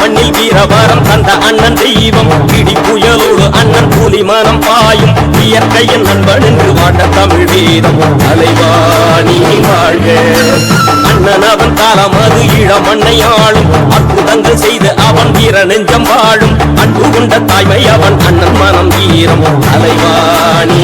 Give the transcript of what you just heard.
மண்ணில் வீரவரம் தந்த அண்ணன் தெய்வம். இடி புயலோடு அண்ணன் புலி மனம் பாயும். இயற்கையின் நண்பன் என்று வாட்ட தமிழ் வீரம் தலைவாணி வாழ்க. அண்ணன் அவன் காலம் அது ஈழமண்ணை ஆளும். அற்புதங்கள் செய்து அவன் வீர நெஞ்சம் வாழும். அன்பு கொண்ட தாய்மை அவன் அண்ணன் மனம் வீரம் தலைவாணி